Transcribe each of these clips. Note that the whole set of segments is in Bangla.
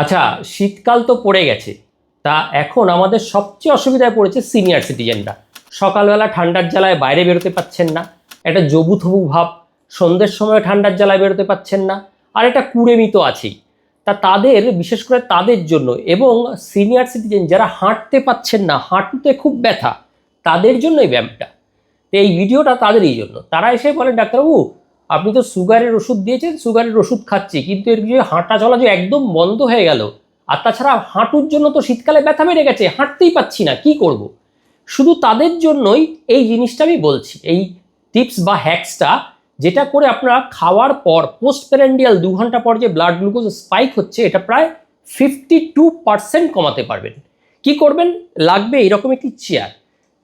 আচ্ছা শীতকাল তো পড়ে গেছে। তা এখন আমাদের সবচেয়ে অসুবিধায় পড়েছে সিনিয়র সিটিজেনরা সকালবেলা ঠান্ডার জ্বালায় বাইরে বেরোতে পাচ্ছেন না। একটা জবু থবু ভাব, সন্ধ্যের সময় ঠান্ডার জ্বালায় বেরোতে পাচ্ছেন না। আর একটা কুড়েমি তো আছেই। তা তাদের, বিশেষ করে তাদের জন্য এবং সিনিয়র সিটিজেন যারা হাঁটতে পাচ্ছেন না, হাঁটুতে খুব ব্যথা, তাদের জন্য এই ব্যায়ামটা। তো এই ভিডিওটা তাদেরই জন্য। তারা এসে বলেন, ডাক্তারবাবু আপনি তো সুগারের ওষুধ দিয়েছেন, সুগারের ওষুধ খাচ্ছি, কিন্তু এর যে হাঁটা চলা যে একদম বন্ধ হয়ে গেল। আর তাছাড়া হাঁটুর জন্য তো শীতকালে ব্যথা বেড়ে গেছে, হাঁটতেই পাচ্ছি না, কি করব। শুধু তাদের জন্যই এই জিনিসটা আমি বলছি, এই টিপস বা হ্যাক্সটা, যেটা করে আপনারা খাওয়ার পর পোস্ট প্যারেন্ডিয়াল দু ঘণ্টা পর যে ব্লাড গ্লুকোজ স্পাইক হচ্ছে, এটা প্রায় ফিফটি টু পার্সেন্ট কমাতে পারবেন। কি করবেন? লাগবে এইরকম একটি চেয়ার।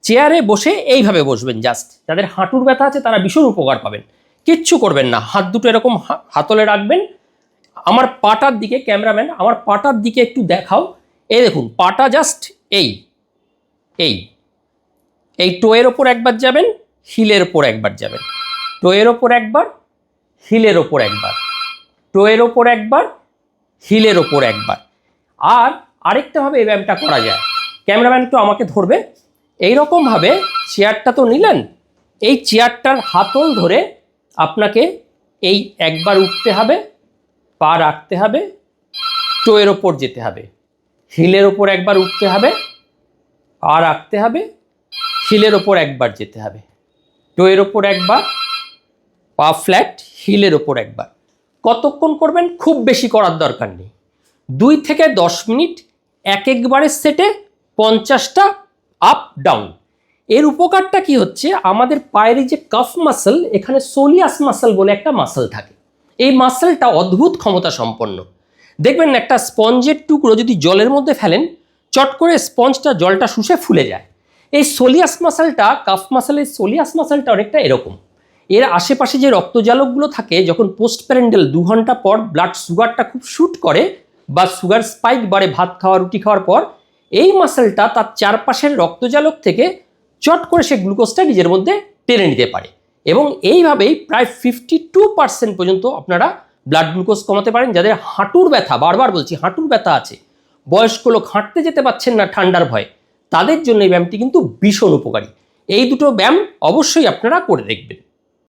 চেয়ারে বসে এইভাবে বসবেন জাস্ট। যাদের হাঁটুর ব্যথা আছে, তারা ভীষণ উপকার পাবেন। কিচ্ছু করবেন না। হাত দুটো এরকম হাতলে রাখবেন। আমার পাটার দিকে ক্যামেরাম্যান, আমার পাটার দিকে একটু দেখাও। এই দেখুন, পাটা জাস্ট এই এই এই টোয়ের ওপর একবার যাবেন, হিলের ওপর একবার যাবেন। টোয়ের ওপর একবার, হিলের ওপর একবার। টোয়ের ওপর একবার, হিলের ওপর একবার। আর আরেকটাভাবে এই ব্যায়ামটা করা যায়। ক্যামেরাম্যান একটু আমাকে ধরবে। এইরকমভাবে চেয়ারটা তো নিলেন, এই চেয়ারটার হাতল ধরে আপনাকে এই একবার উঠতে হবে, পা রাখতে হবে, টোয়ের ওপর যেতে হবে। হিলের ওপর একবার উঠতে হবে, পা রাখতে হবে, হিলের ওপর একবার যেতে হবে। টোয়ের ওপর একবার, পা ফ্ল্যাট, হিলের ওপর একবার। কতক্ষণ করবেন? খুব বেশি করার দরকার নেই। দুই থেকে দশ মিনিট এক একবারের সেটে পঞ্চাশটা আপ ডাউন এর উপকারটা কি হচ্ছে? আমাদের পায়ের যে কাফ মাসল এখানে সোলিয়াস মাসল বলে একটা মাসল থাকে। এই মাসলটা অদ্ভুত ক্ষমতা সম্পন্ন। দেখবেন একটা স্পঞ্জের টুকরো যদি জলের মধ্যে ফেলেন, চট করে স্পঞ্জটা জলটা শুষে ফুলে যায়। এই সোলিয়াস মাসলটা কাফ মাসলের সোলিয়াস মাসলটা অনেকটা এরকম। এর আশেপাশে যে রক্তজালকগুলো থাকে, যখন পোস্ট প্যারেন্ডেল দু ঘণ্টা পর ব্লাড সুগারটা খুব শ্যুট করে বা সুগার স্পাইক বাড়ে ভাত খাওয়া, রুটি খাওয়ার পর, এই মাসেলটা তার চারপাশের রক্তজালক থেকে চট করে সে গ্লুকোজটা নিজের মধ্যে টেনে নিতে পারে। এবং এইভাবেই প্রায় ফিফটি টু পার্সেন্ট পর্যন্ত আপনারা ব্লাড গ্লুকোজ কমাতে পারেন। যাদের হাঁটুর ব্যথা, বারবার বলছি, হাঁটুর ব্যথা আছে, বয়স্ক লোক হাঁটতে যেতে পারছেন না ঠান্ডার ভয়, তাদের জন্য এই ব্যায়ামটি কিন্তু ভীষণ উপকারী। এই দুটো ব্যায়াম অবশ্যই আপনারা করে দেখবেন।